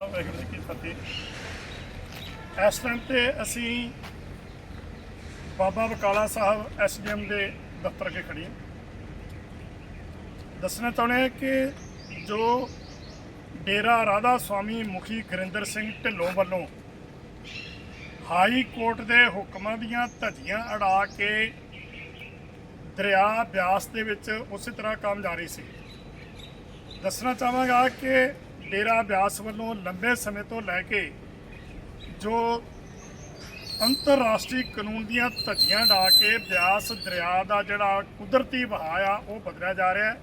ਵਾਹਿਗੁਰੂ ਜੀ ਕੀ ਫਤਿਹ। ਇਸ ਟਾਈਮ ਤੇ ਅਸੀਂ ਬਾਬਾ ਬਕਾਲਾ ਸਾਹਿਬ ਐਸਡੀਐਮ ਦੇ ਦਫ਼ਤਰ ਅੱਗੇ ਖੜੀ ਹਾਂ। ਦੱਸਣਾ ਚਾਹੁੰਦੇ ਹਾਂ ਕਿ ਜੋ ਡੇਰਾ ਰਾਧਾ ਸਵਾਮੀ ਮੁਖੀ ਗੁਰਿੰਦਰ ਸਿੰਘ ਢਿੱਲੋਂ ਵੱਲੋਂ ਹਾਈ ਕੋਰਟ ਦੇ ਹੁਕਮਾਂ ਦੀਆਂ ਧੱਜੀਆਂ ਅੜਾ ਕੇ ਦਰਿਆ ਬਿਆਸ ਦੇ ਵਿੱਚ ਉਸੇ ਤਰ੍ਹਾਂ ਕੰਮ ਜਾਰੀ ਸੀ। ਦੱਸਣਾ ਚਾਹਾਂਗਾ ਕਿ ਡੇਰਾ ਬਿਆਸ ਵੱਲੋਂ ਲੰਬੇ ਸਮੇਂ ਤੋਂ ਲੈ ਕੇ ਜੋ ਅੰਤਰਰਾਸ਼ਟਰੀ ਕਾਨੂੰਨ ਦੀਆਂ ਧੱਜੀਆਂ ਡਾ ਕੇ ਬਿਆਸ ਦਰਿਆ ਦਾ ਜਿਹੜਾ ਕੁਦਰਤੀ ਵਹਾਅ ਆ, ਉਹ ਬਦਲਿਆ ਜਾ ਰਿਹਾ ਹੈ।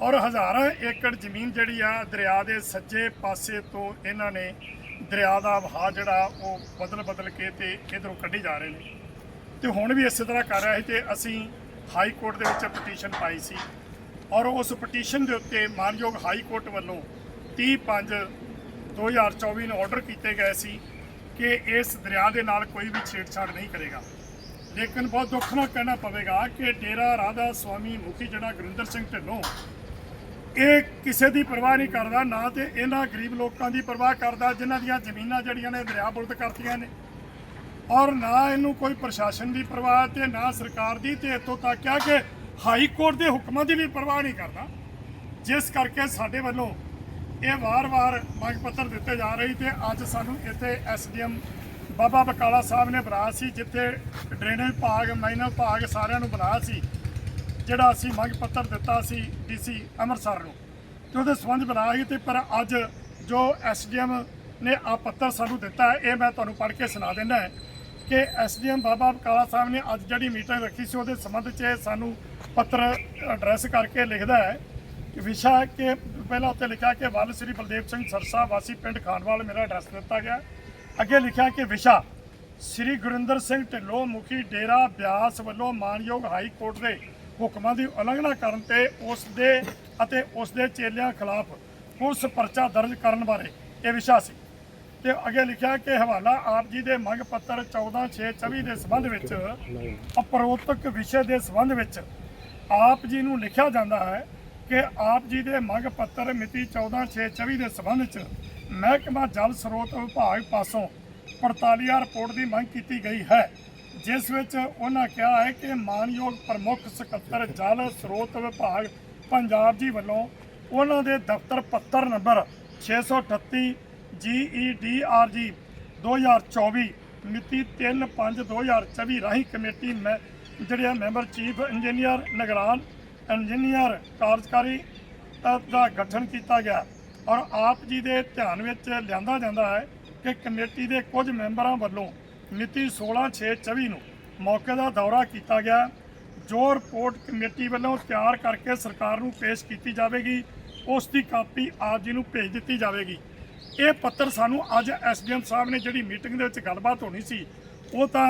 ਔਰ ਹਜ਼ਾਰਾਂ ਏਕੜ ਜ਼ਮੀਨ ਜਿਹੜੀ ਆ, ਦਰਿਆ ਦੇ ਸੱਜੇ ਪਾਸੇ ਤੋਂ ਇਹਨਾਂ ਨੇ ਦਰਿਆ ਦਾ ਵਹਾਅ ਜਿਹੜਾ, ਉਹ ਬਦਲ ਬਦਲ ਕੇ ਤੇ ਇਧਰੋਂ ਕੱਢੀ ਜਾ ਰਹੇ ਨੇ। ਤੇ ਹੁਣ ਵੀ ਇਸੇ ਤਰ੍ਹਾਂ ਕਰ ਰਿਹਾ ਸੀ ਤੇ ਅਸੀਂ ਹਾਈ ਕੋਰਟ ਦੇ ਵਿੱਚ ਪਟੀਸ਼ਨ ਪਾਈ ਸੀ। ਔਰ ਉਸ ਪਟੀਸ਼ਨ ਦੇ ਉੱਤੇ ਮਾਨਯੋਗ ਹਾਈ ਕੋਰਟ ਵੱਲੋਂ 30/5 2024 ਨੂੰ ਆਰਡਰ ਕੀਤੇ ਗਏ ਸੀ ਕਿ ਇਸ ਦਰਿਆ ਦੇ ਨਾਲ ਕੋਈ ਵੀ ਛੇੜਛਾੜ ਨਹੀਂ ਕਰੇਗਾ। ਲੇਕਿਨ ਬਹੁਤ ਦੁੱਖ ਨਾਲ ਕਹਿਣਾ ਪਵੇਗਾ ਕਿ ਡੇਰਾ ਰਾਧਾ ਸਵਾਮੀ ਮੁਖੀ ਜਿਹੜਾ ਗੁਰਿੰਦਰ ਸਿੰਘ ਢਿੱਲੋਂ, ਇਹ ਕਿਸੇ ਦੀ ਪਰਵਾਹ ਨਹੀਂ ਕਰਦਾ, ਨਾ ਤੇ ਇਹਨਾਂ ਗਰੀਬ ਲੋਕਾਂ ਦੀ ਪਰਵਾਹ ਕਰਦਾ, ਜਿਨ੍ਹਾਂ ਦੀਆਂ ਜ਼ਮੀਨਾਂ ਜਿਹੜੀਆਂ ਨੇ ਦਰਿਆ ਬੁਲਦ ਕਰਤੀਆਂ ਨੇ। ਔਰ ਨਾ ਇਹਨੂੰ ਕੋਈ ਪ੍ਰਸ਼ਾਸਨ ਦੀ ਪਰਵਾਹ ਤੇ ਨਾ ਸਰਕਾਰ ਦੀ, ਤੇ ਇੱਥੋਂ ਤੱਕ ਆ ਕਿ ਹਾਈ ਕੋਰਟ ਦੇ ਹੁਕਮਾਂ ਦੀ ਵੀ ਪਰਵਾਹ ਨਹੀਂ ਕਰਦਾ। ਜਿਸ ਕਰਕੇ ਸਾਡੇ ਵੱਲੋਂ ਇਹ ਵਾਰ-ਵਾਰ ਮੰਗ ਪੱਤਰ ਦਿੱਤੇ ਜਾ ਰਹੀ ਤੇ ਅੱਜ ਸਾਨੂੰ ਇੱਥੇ ਐਸਡੀਐਮ ਬਾਬਾ ਬਕਾਲਾ ਸਾਹਿਬ ਨੇ ਬੁਲਾਇਆ ਸੀ, ਜਿੱਥੇ ਡਰੇਨੇਜ ਵਿਭਾਗ ਮਾਈਨਰ ਵਿਭਾਗ ਸਾਰਿਆਂ ਨੂੰ ਬੁਲਾਇਆ ਸੀ, ਜਿਹੜਾ ਅਸੀਂ ਮੰਗ ਪੱਤਰ ਦਿੱਤਾ ਸੀ ਡੀਸੀ ਅੰਮ੍ਰਿਤਸਰ ਨੂੰ। ਤੇ ਉਹਦੇ ਸੰਬੰਧ ਬੁਲਾਇਆ ਸੀ ਤੇ ਪਰ ਅੱਜ ਜੋ ਐਸਡੀਐਮ ਨੇ ਆ ਪੱਤਰ ਸਾਨੂੰ ਦਿੱਤਾ ਇਹ ਮੈਂ ਤੁਹਾਨੂੰ ਪੜ੍ਹ ਕੇ ਸੁਣਾ ਦਿੰਦਾ ਹੈ ਕਿ ਐਸਡੀਐਮ ਬਾਬਾ ਬਕਾਲਾ ਸਾਹਿਬ ਨੇ ਅੱਜ ਜਿਹੜੀ ਮੀਟਿੰਗ ਰੱਖੀ ਸੀ, ਉਹਦੇ ਸੰਬੰਧ 'ਚ ਇਹ ਸਾਨੂੰ ਪੱਤਰ ਐਡਰੈਸ ਕਰਕੇ ਲਿਖਦਾ ਹੈ ਕਿ ਵਿਸ਼ਾ ਕਿ ਪਹਿਲਾਂ ਉੱਤੇ ਲਿਖਿਆ ਕਿ ਵੱਲ ਸ੍ਰੀ ਬਲਦੇਵ ਸਿੰਘ ਸਰਸਾ ਵਾਸੀ ਪਿੰਡ ਖਾਨਵਾਲ ਮੇਰਾ ਐਡਰੈਸ ਦਿੱਤਾ ਗਿਆ। ਅੱਗੇ ਲਿਖਿਆ ਕਿ ਵਿਸ਼ਾ, ਸ੍ਰੀ ਗੁਰਿੰਦਰ ਸਿੰਘ ਢਿੱਲੋਂ ਮੁਖੀ ਡੇਰਾ ਬਿਆਸ ਵੱਲੋਂ ਮਾਨਯੋਗ ਹਾਈ ਕੋਰਟ ਦੇ ਹੁਕਮਾਂ ਦੀ ਉਲੰਘਣਾ ਕਰਨ ਤੇ ਉਸ ਦੇ ਅਤੇ ਉਸ ਦੇ ਚੇਲਿਆਂ ਖਿਲਾਫ ਪੁਲਿਸ ਪਰਚਾ ਦਰਜ ਕਰਨ ਬਾਰੇ ਇਹ ਵਿਸ਼ਾ ਸੀ। ਤੇ ਅੱਗੇ ਲਿਖਿਆ ਕਿ ਹਵਾਲਾ ਆਪ ਜੀ ਦੇ ਮੰਗ ਪੱਤਰ 14624 ਦੇ ਸੰਬੰਧ ਵਿੱਚ ਅਪਰੋਤਕ ਵਿਸ਼ੇ ਦੇ ਸੰਬੰਧ ਵਿੱਚ ਆਪ ਜੀ ਨੂੰ ਲਿਖਿਆ ਜਾਂਦਾ ਹੈ ਕਿ ਆਪ ਜੀ ਦੇ ਮੰਗ ਪੱਤਰ ਮਿਤੀ 14624 ਦੇ ਸੰਬੰਧ 'ਚ ਮਹਿਕਮਾ ਜਲ ਸਰੋਤ ਵਿਭਾਗ ਪਾਸੋਂ ਪੜਤਾਲੀਆ ਰਿਪੋਰਟ ਦੀ ਮੰਗ ਕੀਤੀ ਗਈ ਹੈ, ਜਿਸ ਵਿੱਚ ਉਹਨਾਂ ਕਿਹਾ ਹੈ ਕਿ ਮਾਨਯੋਗ ਪ੍ਰਮੁੱਖ ਸਕੱਤਰ ਜਲ ਸਰੋਤ ਵਿਭਾਗ ਪੰਜਾਬ ਜੀ ਵੱਲੋਂ ਉਹਨਾਂ ਦੇ ਦਫ਼ਤਰ ਪੱਤਰ ਨੰਬਰ 638 GEDRG 2024 ਮਿਤੀ 3/5/2024 ਰਾਹੀਂ ਕਮੇਟੀ ਮੈਂ ਜਿਹੜੇ ਮੈਂਬਰ ਚੀਫ ਇੰਜੀਨੀਅਰ ਨਿਗਰਾਨ ਇੰਜੀਨੀਅਰ ਕਾਰਜਕਾਰੀ ਦਾ ਗਠਨ ਕੀਤਾ ਗਿਆ ਔਰ ਆਪ ਜੀ ਦੇ ਧਿਆਨ ਵਿੱਚ ਲਿਆਂਦਾ ਜਾਂਦਾ ਹੈ ਕਿ ਕਮੇਟੀ ਦੇ ਕੁਝ ਮੈਂਬਰਾਂ ਵੱਲੋਂ ਮਿਤੀ 16/6/24 ਨੂੰ ਮੌਕੇ ਦਾ ਦੌਰਾ ਕੀਤਾ ਗਿਆ, ਜੋ ਰਿਪੋਰਟ ਕਮੇਟੀ ਵੱਲੋਂ ਤਿਆਰ ਕਰਕੇ ਸਰਕਾਰ ਨੂੰ ਪੇਸ਼ ਕੀਤੀ ਜਾਵੇਗੀ, ਉਸ ਦੀ ਕਾਪੀ ਆਪ ਜੀ ਨੂੰ ਭੇਜ ਦਿੱਤੀ ਜਾਵੇਗੀ। ਇਹ ਪੱਤਰ ਸਾਨੂੰ ਅੱਜ ਐਸਡੀਐਮ ਸਾਹਿਬ ਨੇ ਜਿਹੜੀ ਮੀਟਿੰਗ ਦੇ ਵਿੱਚ ਗੱਲਬਾਤ ਹੋਣੀ ਸੀ, ਉਹ ਤਾਂ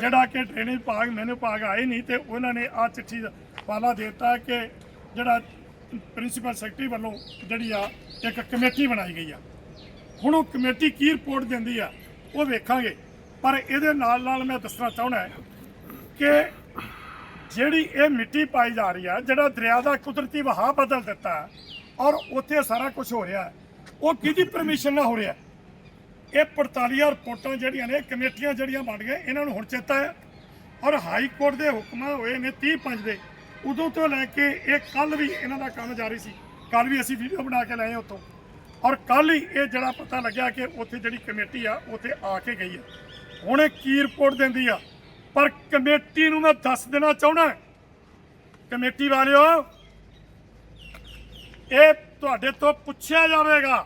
ਜਿਹੜਾ ਕਿ ਡਰੇਨੇਜ ਵਿਭਾਗ ਮੈਨੂੰ ਵਿਭਾਗ ਆਏ ਨਹੀਂ ਤੇ ਉਹਨਾਂ ਨੇ ਆ ਚਿੱਠੀ ਦਾ ਹਵਾਲਾ ਦੇ ਦਿੱਤਾ ਕਿ ਜਿਹੜਾ ਪ੍ਰਿੰਸੀਪਲ ਸੈਕਟਰੀ ਵੱਲੋਂ ਜਿਹੜੀ ਆ, ਇੱਕ ਕਮੇਟੀ ਬਣਾਈ ਗਈ ਆ। ਹੁਣ ਉਹ ਕਮੇਟੀ ਕੀ ਰਿਪੋਰਟ ਦਿੰਦੀ ਆ, ਉਹ ਵੇਖਾਂਗੇ। ਪਰ ਇਹਦੇ ਨਾਲ ਨਾਲ ਮੈਂ ਦੱਸਣਾ ਚਾਹੁੰਦਾ ਕਿ ਜਿਹੜੀ ਇਹ ਮਿੱਟੀ ਪਾਈ ਜਾ ਰਹੀ ਆ, ਜਿਹੜਾ ਦਰਿਆ ਦਾ ਕੁਦਰਤੀ ਵਹਾਅ ਬਦਲ ਦਿੱਤਾ ਔਰ ਉੱਥੇ ਸਾਰਾ ਕੁਝ ਹੋ ਰਿਹਾ ਉਹ ਕਿਹਦੀ ਪਰਮਿਸ਼ਨ ਨਾਲ ਹੋ ਰਿਹਾ ਇਹ 45000 ਰਿਪੋਰਟਾਂ ਜਿਹੜੀਆਂ ਨੇ, ਕਮੇਟੀਆਂ ਜਿਹੜੀਆਂ ਬਣ ਗਈਆਂ, ਇਹਨਾਂ ਨੂੰ ਹੁਣ ਚੇਤਾ ਹੈ। ਔਰ ਹਾਈ ਕੋਰਟ ਦੇ ਹੁਕਮਾਂ ਹੋਏ ਨੇ 30 ਪੰਜ ਦੇ। ਉਦੋਂ ਤੋਂ ਲੈ ਕੇ ਇਹ ਕੱਲ ਵੀ ਇਹਨਾਂ ਦਾ ਕੰਮ ਜਾਰੀ ਸੀ। ਕੱਲ ਵੀ ਅਸੀਂ ਵੀਡੀਓ ਬਣਾ ਕੇ ਲਏ ਉੱਥੋਂ। ਔਰ ਕੱਲ ਹੀ ਇਹ ਜਿਹੜਾ ਪਤਾ ਲੱਗਿਆ ਕਿ ਉੱਥੇ ਜਿਹੜੀ ਕਮੇਟੀ ਆ, ਉੱਥੇ ਆ ਕੇ ਗਈ ਹੈ। ਹੁਣ ਇਹ ਕੀ ਰਿਪੋਰਟ ਦਿੰਦੀ ਆ? ਪਰ ਕਮੇਟੀ ਨੂੰ ਮੈਂ ਦੱਸ ਦੇਣਾ ਚਾਹੁੰਦਾ ਕਮੇਟੀ ਵਾਲਿਓ, ਇਹ ਤੁਹਾਡੇ ਤੋਂ ਪੁੱਛਿਆ ਜਾਵੇਗਾ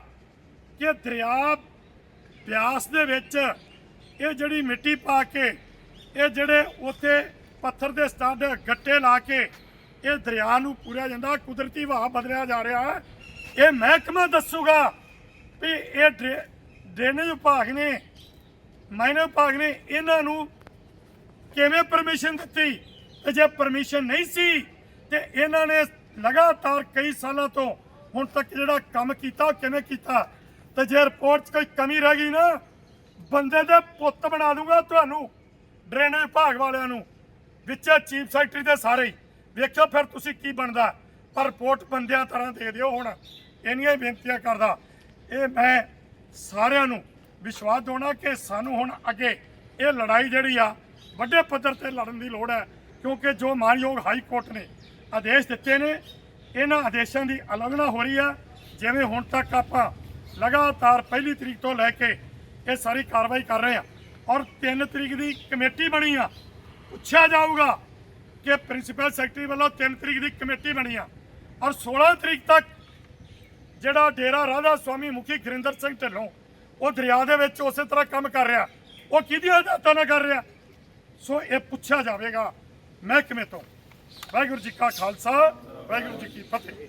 ਕਿ ਦਰਿਆ ਬਿਆਸ ਦੇ ਵਿੱਚ ਇਹ ਜਿਹੜੀ ਮਿੱਟੀ ਪਾ ਕੇ, ਇਹ ਜਿਹੜੇ ਉੱਥੇ ਪੱਥਰ ਦੇ ਸਟੱਡ, ਗੱਟੇ ਲਾ ਕੇ ਇਹ ਦਰਿਆ ਨੂੰ ਪੂਰਿਆ ਜਾਂਦਾ, ਕੁਦਰਤੀ ਵਹਾਅ ਬਦਲਿਆ ਜਾ ਰਿਹਾ ਹੈ। ਇਹ ਮਹਿਕਮਾ ਦੱਸੂਗਾ ਵੀ ਇਹ ਡਰੇ- ਡਰੇਨੇਜ ਵਿਭਾਗ ਨੇ, ਮਾਈਨਰ ਵਿਭਾਗ ਨੇ ਇਹਨਾਂ ਨੂੰ ਕਿਵੇਂ ਪਰਮਿਸ਼ਨ ਦਿੱਤੀ? ਤੇ ਜੇ ਪਰਮਿਸ਼ਨ ਨਹੀਂ ਸੀ, ਤੇ ਇਹਨਾਂ ਨੇ ਲਗਾਤਾਰ ਕਈ ਸਾਲਾਂ ਤੋਂ ਹੁਣ ਤੱਕ ਜਿਹੜਾ ਕੰਮ ਕੀਤਾ ਕਿਵੇਂ ਕੀਤਾ? ਤੇ ਜੇ ਰਿਪੋਰਟ 'ਚ ਕੋਈ ਕਮੀ ਰਹਿ ਗਈ ਨਾ, ਬੰਦੇ ਦੇ ਪੁੱਤ ਬਣਾ ਦੂੰਗਾ ਤੁਹਾਨੂੰ, ਡਰੇਨੇਜ ਵਿਭਾਗ ਵਾਲਿਆਂ ਨੂੰ, ਵਿੱਚ ਚੀਫ ਸੈਕਟਰੀ ਦੇ ਸਾਰੇ ਹੀ। ਫਿਰ ਤੁਸੀਂ ਕੀ ਬਣਦਾ। ਪਰ ਰਿਪੋਰਟ ਬੰਦਿਆਂ ਤਰ੍ਹਾਂ ਦੇ ਦਿਓ ਹੁਣ। ਇੰਨੀਆਂ ਹੀ ਬੇਨਤੀਆਂ ਕਰਦਾ। ਇਹ ਮੈਂ ਸਾਰਿਆਂ ਨੂੰ ਵਿਸ਼ਵਾਸ ਦਿਵਾਉਣਾ ਕਿ ਸਾਨੂੰ ਹੁਣ ਅੱਗੇ ਇਹ ਲੜਾਈ ਜਿਹੜੀ ਆ, ਵੱਡੇ ਪੱਧਰ ਤੇ ਲੜਨ ਦੀ ਲੋੜ ਹੈ। ਕਿਉਂਕਿ ਜੋ ਮਾਨਯੋਗ ਹਾਈ ਕੋਰਟ ਨੇ ਆਦੇਸ਼ ਦਿੱਤੇ ਨੇ, ਇਹਨਾਂ ਆਦੇਸ਼ਾਂ ਦੀ ਉਲੰਘਣਾ ਹੋ ਰਹੀ ਆ। ਜਿਵੇਂ ਹੁਣ ਤੱਕ ਆਪਾਂ ਲਗਾਤਾਰ ਪਹਿਲੀ ਤਰੀਕ ਤੋਂ ਲੈ ਕੇ ਇਹ ਸਾਰੀ ਕਾਰਵਾਈ ਕਰ ਰਹੇ ਆ। ਔਰ 3 ਤਰੀਕ ਦੀ ਕਮੇਟੀ ਬਣੀ ਆ। ਪੁੱਛਿਆ ਜਾਊਗਾ ਕਿ ਪ੍ਰਿੰਸੀਪਲ ਸੈਕਟਰੀ ਵੱਲੋਂ 3 ਤਰੀਕ ਦੀ ਕਮੇਟੀ ਬਣੀ ਆ। ਔਰ 16 ਤਰੀਕ ਤੱਕ ਜਿਹੜਾ ਡੇਰਾ ਰਾਧਾ ਸਵਾਮੀ ਮੁਖੀ ਗੁਰਿੰਦਰ ਸਿੰਘ ਢਿੱਲੋਂ ਉਹ ਦਰਿਆ ਦੇ ਵਿੱਚ ਉਸੇ ਤਰ੍ਹਾਂ ਕੰਮ ਕਰ ਰਿਹਾ। ਉਹ ਕਿਹਦੀ ਹਦਾਇਤਾਂ ਨਾਲ ਕਰ ਰਿਹਾ? ਸੋ ਇਹ ਪੁੱਛਿਆ ਜਾਵੇਗਾ ਮਹਿਕਮੇ ਤੋਂ। ਵਾਹਿਗੁਰੂ ਜੀ ਕਾ ਖਾਲਸਾ, ਵਾਹਿਗੁਰੂ ਜੀ ਕੀ ਫਤਿਹ।